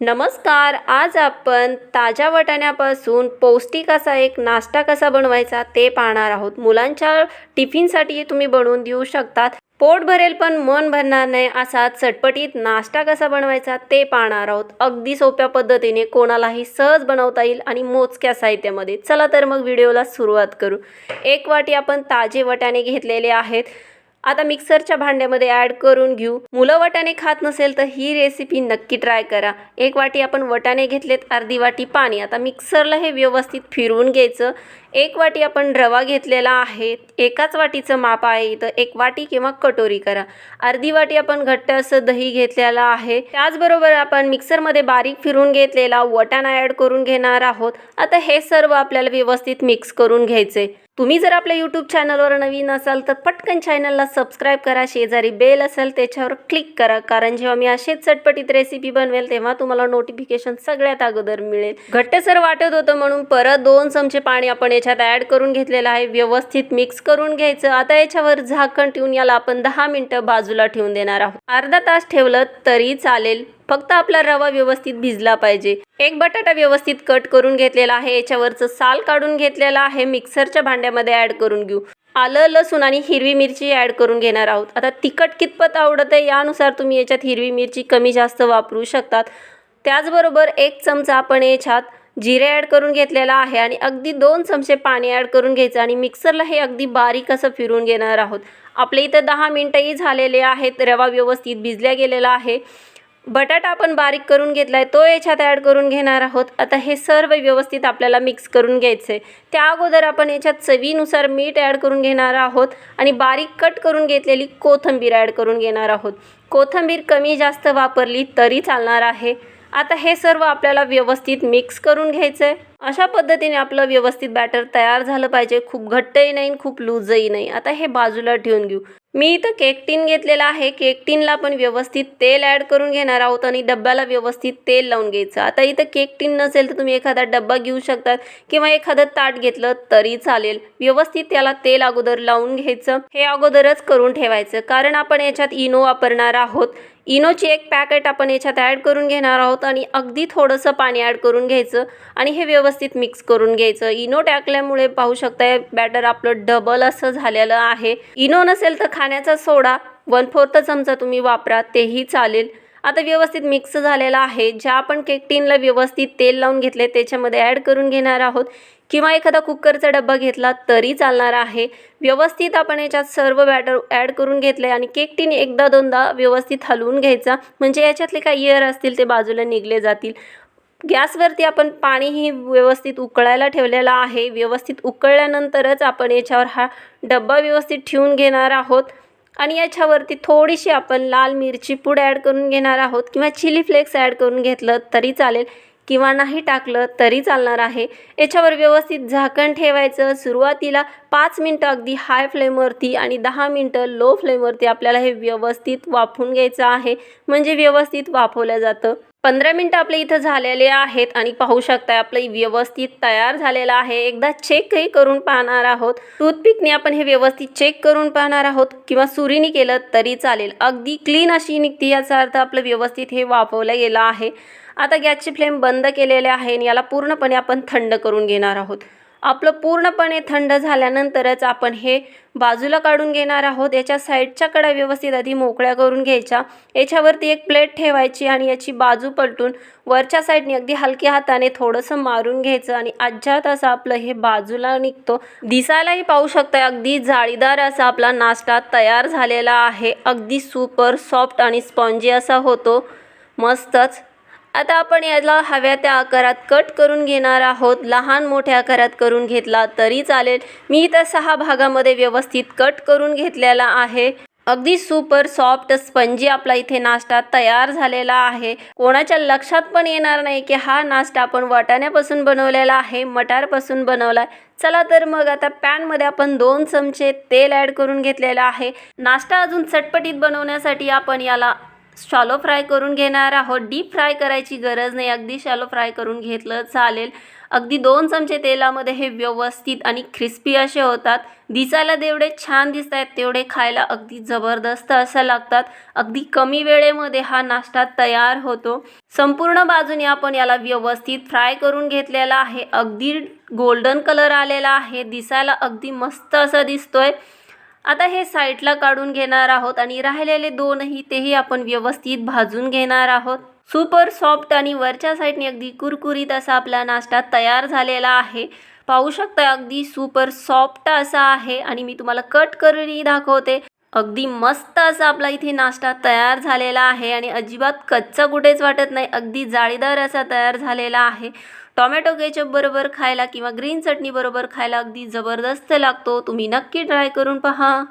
नमस्कार आज आपण ताज्या वाटाण्यापासून पौष्टिक असा एक नाश्ता कसा बनवायचा ते पाहणार आहोत. मुलांच्या टिफिनसाठी तुम्ही बनवून देऊ शकतात. पोट भरेल पण मन भरणार नाही असा चटपटीत नाश्ता कसा बनवायचा ते पाहणार आहोत. अगदी सोप्या पद्धतीने कोणालाही सहज बनवता येईल आणि मोजक्या साहित्यामध्ये. चला तर मग व्हिडिओला सुरुवात करू. एक वाटी आपण ताजे वाटाणे घेतलेले आहेत. आता मिक्सरच्या भांड्यामध्ये ॲड करून घेऊ. मुलं वाटाणे खात नसेल तर ही रेसिपी नक्की ट्राय करा. एक वाटी आपण वटाणे घेतलेत अर्धी वाटी पाणी. आता मिक्सरला हे व्यवस्थित फिरवून घ्यायचं. एक वाटी आपण रवा घेतलेला आहे एकाच वाटीचं माप आहे इथं एक वाटी किंवा कटोरी करा. अर्धी वाटी आपण घट्ट असं दही घेतलेलं आहे. त्याचबरोबर आपण मिक्सरमध्ये बारीक फिरून घेतलेला वटाणा ॲड करून घेणार आहोत. आता हे सर्व आपल्याला व्यवस्थित मिक्स करून घ्यायचे. तुम्ही जर आपल्या यूट्यूब चॅनलवर नवीन असाल तर पटकन चॅनलला सबस्क्राईब करा. शेजारी बेल असेल त्याच्यावर क्लिक करा. कारण जेव्हा मी असेच चटपटीत रेसिपी बनवेल तेव्हा तुम्हाला नोटिफिकेशन सगळ्यात अगोदर मिळेल. घट्टसर वाटत होतं म्हणून परत दोन चमचे पाणी आपण याच्यात ॲड करून घेतलेलं आहे. व्यवस्थित मिक्स करून घ्यायचं. आता याच्यावर झाकण ठेवून याला आपण दहा मिनटं बाजूला ठेवून देणार आहोत. अर्धा तास ठेवलं तरी चालेल. फक्त आपला रवा व्यवस्थित भिजला पाहिजे. एक बटाटा व्यवस्थित कट करून घेतलेला आहे. याच्यावरचं साल काढून घेतलेला आहे. मिक्सरच्या भांड्यामध्ये ॲड करून घेऊ. आलं लसूण आणि हिरवी मिरची ॲड करून घेणार आहोत. आता तिखट कितपत आवडत आहे यानुसार तुम्ही याच्यात हिरवी मिरची कमी जास्त वापरू शकतात. त्याचबरोबर एक चमचा आपण याच्यात जिरे ॲड करून घेतलेला आहे आणि अगदी दोन चमचे पाणी ॲड करून घ्यायचं आणि मिक्सरला हे अगदी बारीक असं फिरून घेणार आहोत. आपल्या इथं दहा मिनटंही झालेले आहेत रवा व्यवस्थित भिजल्या गेलेला आहे. बटाटा आपण बारीक करून घेतला आहे तो याच्यात ॲड करून घेणार आहोत. आता हे सर्व व्यवस्थित आपल्याला मिक्स करून घ्यायचं आहे त्या अगोदर आपण याच्यात चवीनुसार मीठ ॲड करून घेणार आहोत आणि बारीक कट करून घेतलेली कोथिंबीर ॲड करून घेणार आहोत. कोथिंबीर कमी जास्त वापरली तरी चालणार आहे. आता हे सर्व आपल्याला व्यवस्थित मिक्स करून घ्यायचं आहे अशा पद्धतीने आपलं व्यवस्थित बॅटर तयार झालं पाहिजे. खूप घट्टही नाही खूप लूजही नाही. आता हे बाजूला ठेवून घेऊ. मी इथं केक टीन घेतलेला आहे. केक टीनला आपण व्यवस्थित तेल ॲड करून घेणार आहोत आणि डब्याला व्यवस्थित तेल लावून घ्यायचं. आता इथं केक टीन नसेल तर तुम्ही एखादा डब्बा घेऊ शकतात किंवा एखादं ताट घेतलं तरी चालेल. व्यवस्थित त्याला तेल अगोदर लावून घ्यायचं. हे अगोदरच करून ठेवायचं. कारण आपण याच्यात इनो वापरणार आहोत. इनोची एक पॅकेट आपण याच्यात ॲड करून घेणार आहोत आणि अगदी थोडंसं पाणी ॲड करून घ्यायचं आणि हे व्यवस्थित मिक्स करून घ्यायचं. इनो टाकल्यामुळे पाहू शकताय बॅटर आपलं डबल असं झालेलं आहे. इनो नसेल तर खाण्याचा सोडा वन फोर्थ चमचा तुम्ही वापरा तेही चालेल. आता व्यवस्थित मिक्स झालेला आहे. ज्या आपण केक टीनला व्यवस्थित तेल लावून घेतले त्याच्यामध्ये ॲड करून घेणार आहोत. किंवा एखादा कुकरचा डब्बा घेतला तरी चालणार आहे. व्यवस्थित आपण याच्यात सर्व बॅटर ॲड करून घेतले आणि केक टीन एकदा दोनदा व्यवस्थित हलवून घ्यायचा. म्हणजे याच्यातले काही इयर असतील ते बाजूला निघले जातील. गॅसवरती आपण पाणीही व्यवस्थित उकळायला ठेवलेलं आहे. व्यवस्थित उकळल्यानंतरच आपण याच्यावर हा डब्बा व्यवस्थित ठेवून घेणार आहोत. आणि याच्यावरती थोडीशी आपण लाल मिरची पूड ॲड करून घेणार आहोत किंवा चिली फ्लेक्स ॲड करून घेतलं तरी चालेल किंवा नाही टाकलं तरी चालणार आहे. याच्यावर व्यवस्थित झाकण ठेवायचं. सुरुवातीला पाच मिनटं अगदी हाय फ्लेमवरती आणि दहा मिनटं लो फ्लेमवरती आपल्याला हे व्यवस्थित वाफवून घ्यायचं आहे. म्हणजे व्यवस्थित वाफवलं जातं. पंधरा मिनटं आपले इथं झालेले आहेत आणि पाहू शकताय आपलं व्यवस्थित तयार झालेलं आहे. एकदा चेकही करून पाहणार आहोत. टूथपिकने आपण हे व्यवस्थित चेक करून पाहणार आहोत किंवा सुरीने केलं तरी चालेल. अगदी क्लीन अशी निघते याचा अर्थ आपलं व्यवस्थित हे वाफवलं गेलं आहे. आता गॅसची फ्लेम बंद केलेले आहे आणि याला पूर्णपणे आपण थंड करून घेणार आहोत. आपलं पूर्णपणे थंड झाल्यानंतरच आपण हे बाजूला काढून घेणार आहोत. याच्या साईडच्या कडा व्यवस्थित आधी मोकळ्या करून घ्यायच्या. याच्यावरती एक प्लेट ठेवायची आणि याची बाजू पलटून वरच्या साईडने अगदी हलक्या हाताने थोडंसं मारून घ्यायचं आणि अज्जात असं आपलं हे बाजूला निघतो. दिसायलाही पाहू शकता अगदी जाळीदार असा आपला नाश्ता तयार झालेला आहे. अगदी सुपर सॉफ्ट आणि स्पॉन्जी असा होतो. मस्तच. आता आपण याला हव्या त्या आकारात कट करून घेणार आहोत. लहान मोठ्या आकारात करून घेतला तरी चालेल. मी इथं सहा भागामध्ये व्यवस्थित कट करून घेतलेला आहे. अगदी सुपर सॉफ्ट स्पंजी आपला इथे नाश्ता तयार झालेला आहे. कोणाच्या लक्षात पण येणार नाही की हा नाश्ता आपण वाटाण्यापासून बनवलेला आहे मटारपासून बनवला आहे चला तर मग आता पॅनमध्ये आपण दोन चमचे तेल ॲड करून घेतलेलं आहे. नाश्ता अजून चटपटीत बनवण्यासाठी आपण याला शालो फ्राय करून घेणार आहोत. डीप फ्राय करायची गरज नाही. अगदी शालो फ्राय करून घेतलं चालेल. अगदी दोन चमचे तेलामध्ये हे व्यवस्थित आणि क्रिस्पी असे होतात. दिसायला जेवढे छान दिसत आहेत तेवढे खायला अगदी जबरदस्त असं लागतात. अगदी कमी वेळेमध्ये हा नाश्ता तयार होतो. संपूर्ण बाजूने आपण याला व्यवस्थित फ्राय करून घेतलेला आहे. अगदी गोल्डन कलर आलेला आहे. दिसायला अगदी मस्त असा दिसतोय. आता हे साईडला काढून घेणार आहोत आणि राहिलेले दोनही तेही आपण व्यवस्थित भाजून घेणार आहोत. सुपर सॉफ्ट आणि वरच्या साईडने अगदी कुरकुरीत असा आपला नाश्ता तयार झालेला आहे. पाहू शकता अगदी सुपर सॉफ्ट असा आहे आणि मी तुम्हाला कट करूनही दाखवते. अगदी मस्त असा आपला इथे नाश्ता तयार झालेला आहे आणि अजिबात कच्चा कुठेच वाटत नाही. अगदी जाळीदार असा तयार झालेला आहे. टॉमॅटो केचप बरोबर खायला किंवा ग्रीन चटणीबरोबर खायला अगदी जबरदस्त लागतो. तुम्ही नक्की ट्राय करून पहा.